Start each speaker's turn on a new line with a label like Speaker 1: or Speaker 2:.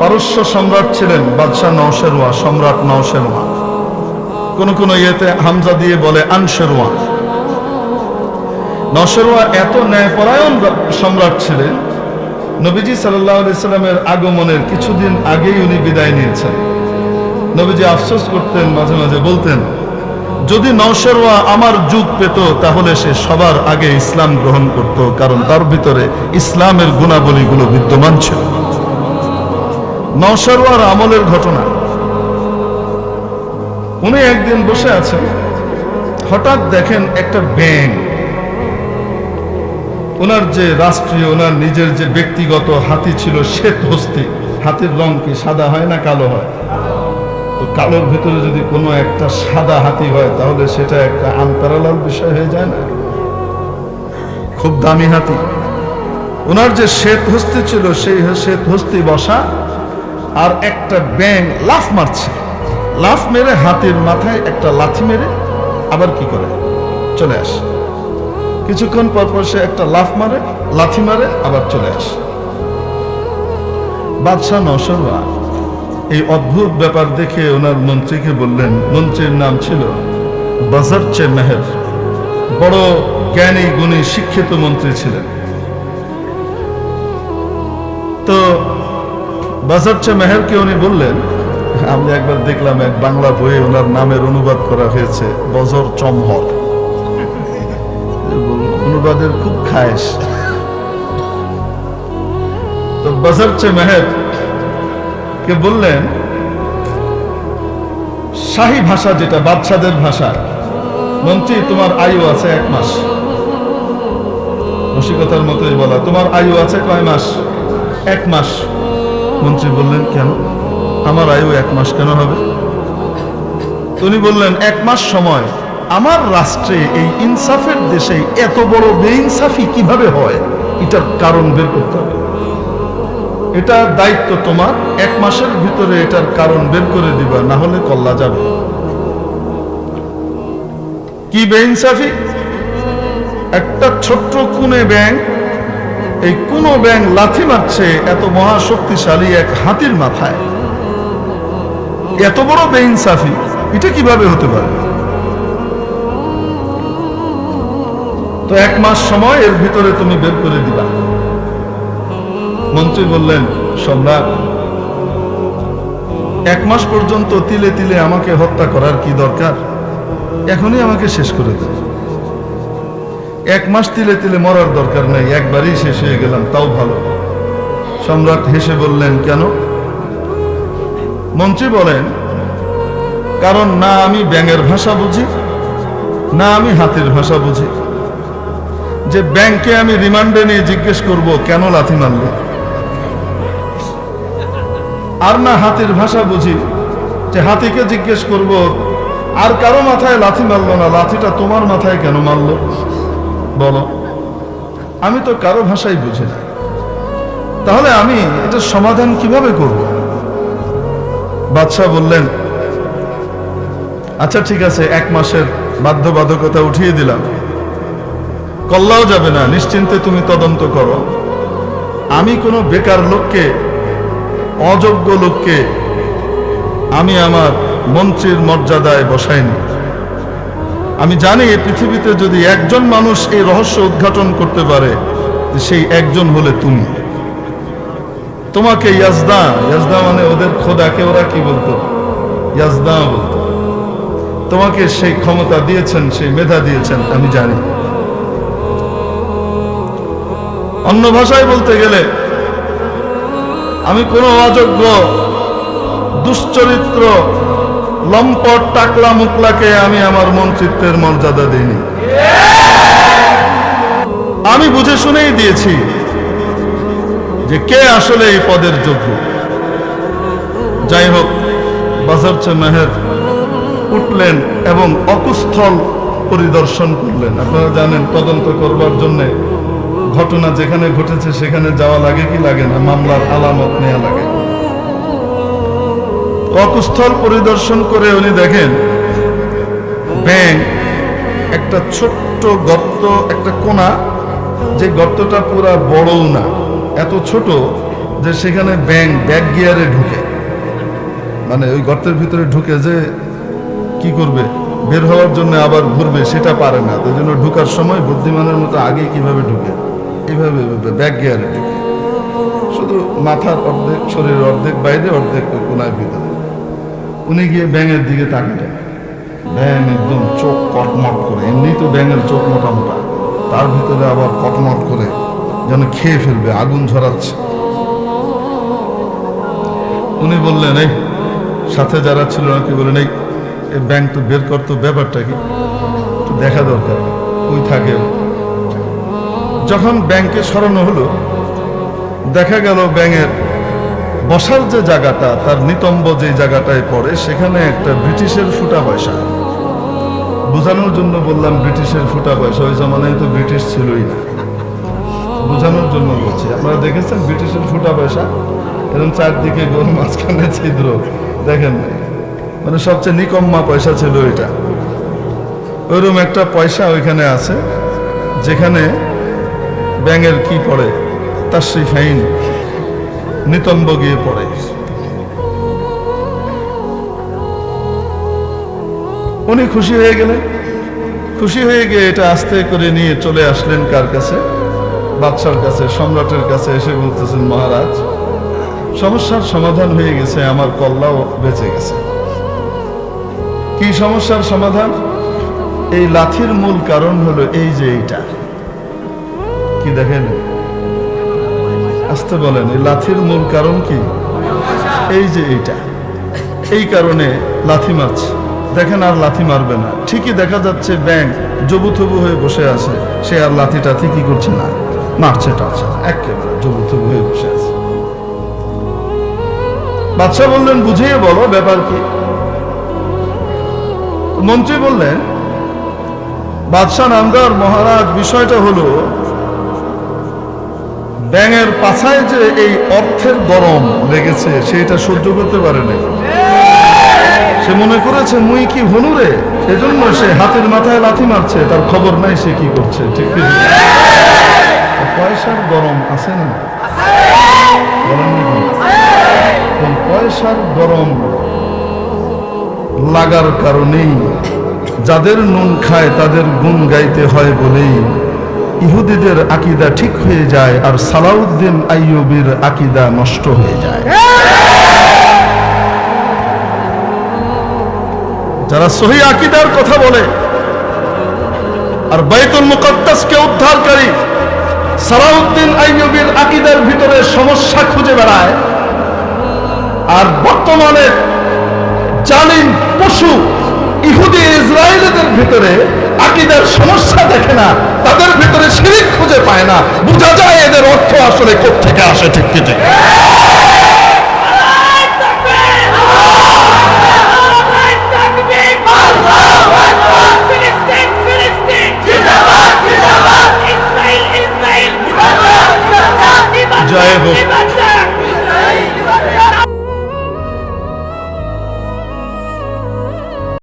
Speaker 1: পারস্য সম্রাট ছিলেন বাদশাহ নওশেরওয়া সম্রাট নওশেরওয়া কোন কোন ইয়েতে হামজা দিয়ে বলে আনশেরওয়া নওশেরওয়া এত ন্যায়পরায়ণ সম্রাট ছিলেন, নবীজি সাল্লাহ সাল্লামের আগমনের কিছুদিন আগেই উনি বিদায় নিয়েছেন। নবীজি আফসোস করতেন, মাঝে মাঝে বলতেন, যদি নওশেরওয়া আমার যুগ পেত, তাহলে সে সবার আগে ইসলাম গ্রহণ করত, কারণ তার ভিতরে ইসলামের গুণাবলীগুলো বিদ্যমান ছিল। নওশেরওয়ার আমলের ঘটনা। উনি একদিন বসে আছেন, হঠাৎ দেখেন একটা ব্যাং ওনার যে রাষ্ট্রীয় ওনার নিজের যে ব্যক্তিগত হাতি ছিল শ্বেত হস্তি হাতির রং কি সাদা হয় না কালো হয়? তো কালোর ভিতরে যদি কোনো একটা সাদা হাতি হয়, তাহলে সেটা একটা আনপ্যারালাল বিষয় হয়ে যায় না? খুব দামি হাতি। ওনার যে শ্বেত হস্তি ছিল, সেই শ্বেত হস্তি বসা আর একটা ব্যাং লাফ মারছে। লাফ মেরে হাতির মাথায় একটা লাথি মেরে আবার কি করে? চলে আসে। কিছুক্ষণ পর পর সে একটা লাফ মারে, লাথি মারে, আবার চলে আসে। বাদশাহ নসরওয়া এই অদ্ভুত ব্যাপার দেখে ওনার মন্ত্রীকে বললেন, মন্ত্রীর নাম ছিল বাজার বাজারচে মেহের। বড় জ্ঞানী, গুণী, শিক্ষিত মন্ত্রী ছিলেন। তো বাজারচে মেহেরকে উনি বললেন? আমি একবার দেখলাম এক বাংলা বইয়ে ওনার নামের অনুবাদ করা হয়েছে বজর চমহর। অনুবাদের খুব খায়েশ। তো বাজারচে মেহের কে বললেন শাহী ভাষা যেটা বাদশাদের ভাষা মন্ত্রী তোমার আয়ু আছে এক মাস। রসিকতার মতোই বলা তোমার আয়ু আছে কয় মাস? এক মাস। মন্ত্রী বললেন, কেন? আমার আয়ু এক মাস কেন হবে? উনি বললেন, এক মাস সময়। আমার রাষ্ট্রে এই ইনসাফের দেশে এত বড় বেইনসাফি কীভাবে হয়? এটার কারণ বের করতে হবে। এটা দায়িত্ব তোমার। এক মাসের ভিতরে এটার কারণ বের করে দিবা, না হলে কল্লা যাবে। কি বেইনসাফি? একটা ছোট্ট কুনে ব্যাং এই কোন ব্যাং লাথি মারছে এত মহাশক্তিশালী এক হাতির মাথায়। এত বড় বেইনসাফি, এটা কীভাবে হতে পারে? তো এক মাস সময় এর ভিতরে তুমি বের করে দিবা। মন্ত্রী বললেন, সম্রাট, এক মাস পর্যন্ত তিলে তিলে আমাকে হত্যা করার কি দরকার? এখনই আমাকে শেষ করে দেবে। এক মাস তিলে তিলে মরার দরকার নেই, একবারই শেষ হয়ে গেলাম, তাও ভালো। সম্রাট হেসে বললেন, কেন? মন্ত্রী বলেন, কারণ না আমি ব্যাঙের ভাষা বুঝি, না আমি হাতির ভাষা বুঝি। যে ব্যাংকে আমি রিমান্ডে নিয়ে জিজ্ঞেস করব, কেন লাথি মারলে? আর না হাতির ভাষা বুঝি, যে হাতিকে জিজ্ঞেস করব, আর কারও মাথায় লাথি মারলো না, লাথিটা তোমার মাথায় কেন মারলো? বলো। আমি তো কারও ভাষাই বুঝি না। তাহলে আমি এটার সমাধান কীভাবে করব? বাদশাহ বললেন আচ্ছা ঠিক আছে, এক মাসের বাধ্যবাধকতা উঠিয়ে দিলাম। কল্লাও যাবে না, নিশ্চিন্তে তুমি তদন্ত করো। আমি কোনো বেকার লোককে, অযোগ্য লোককে, আমি আমার মন্ত্রীর মর্যাদায় বসাইনি। আমি জানি এই পৃথিবীতে যদি একজন মানুষ এই রহস্য উদ্ঘাটন করতে পারে, সেই একজন হলে তুমি। তোমাকে ইয়াজদা ইয়াজদা মানে ওদের খোদাকে ওরা কি বলতো? ইয়াজদা বলতো। তোমাকে সেই ক্ষমতা দিয়েছেন, সেই মেধা দিয়েছেন, আমি জানি। অন্য ভাষায় বলতে গেলে, আমি কোনো অযোগ্য, দুশ্চরিত্র লম্পট টাকলা মুকলাকে আমি আমার মন্ত্রিত্বের মর্যাদা দিইনি। আমি বুঝে শুনেই দিয়েছি যে কে আসলে এই পদের যোগ্য। যাই হোক বাজারচে মেহের উঠলেন এবং অকুস্থল পরিদর্শন করলেন। আপনারা জানেন, তদন্ত করবার জন্য ঘটনা যেখানে ঘটেছে সেখানে যাওয়া লাগে কি লাগে না, মামলার আলামত নেওয়া লাগে। অকুস্থল পরিদর্শন করে উনি দেখেন ব্যাং একটা ছোট্ট গর্ত, একটা কোনা, যে গর্তটা পুরা বড়ও না, এত ছোট যে সেখানে ব্যাংক ব্যাক গিয়ারে ঢুকে। মানে ওই গর্তের ভিতরে ঢুকে যে কি করবে? বের হওয়ার জন্য আবার ঘুরবে, সেটা পারে না। তাই জন্য ঢুকার সময় বুদ্ধিমানের মতো আগে কীভাবে ঢুকে? এইভাবে ব্যাক গিয়ারে ঢুকে। শুধু মাথার অর্ধেক, শরীরের অর্ধেক বাইরে অর্ধেক কোনার ভিতরে। উনি গিয়ে ব্যাঙের দিকে তাকালেন ব্যাঙ একদম চোখ কটমট করে, এমনি তো ব্যাঙের চোখ মোটা মোটা। তার ভিতরে আবার কটমট করে যেন খেয়ে ফেলবে, আগুন ঝরাচ্ছে। উনি বললেন, এই, সাথে যারা ছিল নাকি? বললেন, এই ব্যাংক তো বের করতো ব্যাপারটা কি? দেখা দরকার ওই থাকে যখন ব্যাংকে সরানো হলো, দেখা গেল ব্যাঙের বসার যে জায়গাটা, তার নিতম্ব যে জায়গাটায় পড়ে, সেখানে একটা ব্রিটিশের ফুটা পয়সা। বোঝানোর জন্য বললাম ব্রিটিশের ফুটা পয়সা, ওই জমানায় তো ব্রিটিশ ছিলই না। বোঝানোর জন্য বলছি। আপনারা দেখেছেন ব্রিটিশের ফুটা পয়সা? এরকম চারদিকে গোল, মাঝখানে ছিদ্র। দেখেন? মানে সবচেয়ে নিকম্মা পয়সা ছিল এটা। ওইরকম একটা পয়সা ওইখানে আছে, যেখানে ব্যাঙের কি পড়ে, তার সেই ফাইন নিতম্ব গিয়ে পড়ে। উনি খুশি হয়ে গেলেন। খুশি হয়ে গিয়ে এটা আস্তে করে নিয়ে চলে আসলেন কার কাছে? বাদশার কাছে, সম্রাটের কাছে এসে বলতেছেন, মহারাজ, সমস্যার সমাধান হয়ে গেছে, আমার কল্লাও বেঁচে গেছে। কি সমস্যার সমাধান? এই লাথির মূল কারণ হলো এই যে এইটা। কি দেখেন? আসতে বলেন এই লাথির মূল কারণ কি? এই যে এইটা। এই কারণে লাথি মারছে। দেখেন আর লাথি মারবে না। ঠিকই দেখা যাচ্ছে ব্যাংক জবুথবু হয়ে বসে আছে। সে আর লাথি টাথি কি করছে না। মারছে টারছে। না, একেবারে জবুথবু হয়ে বসে আছে। বাদশাহ বললেন বুঝিয়ে বলো ব্যাপার কি? মন্ত্রী বললেন বাদশাহ নামদার মহারাজ বিষয়টা হলো ব্যাঙের পাছায় যে এই অর্থের গরম লেগেছে সেটা সহ্য করতে পারে নাই। সে মনে করেছে, মুই কি হনুরে সেজন্য সে হাতের মাথায় লাথি মারছে, তার খবর নাই সে কি করছে, ঠিক পয়সার গরম আছে না? পয়সার গরম লাগার কারণেই যাদের নুন খায় তাদের গুণ গাইতে হয় বলেই ইহুদিদের আকিদা ঠিক হয়ে যায় আর সালাউদ্দিন আইয়ুবের আকিদা নষ্ট হয়ে যায়। যারা সহি আকিদার কথা বলে আর বাইতুল মুকদ্দাসকে উদ্ধারকারী সালাউদ্দিন আইয়ুবের আকিদার ভিতরে সমস্যা খুঁজে বেড়ায় আর বর্তমানে জালিম পশু ইহুদি ইসরায়েলদের ভিতরে আকিদার সমস্যা দেখে না, তাদের ভিতরে শিরিক খুঁজে পায় না। বোঝা যায় এদের অর্থ আসলে কোথেকে আসে ঠিক ঠিক।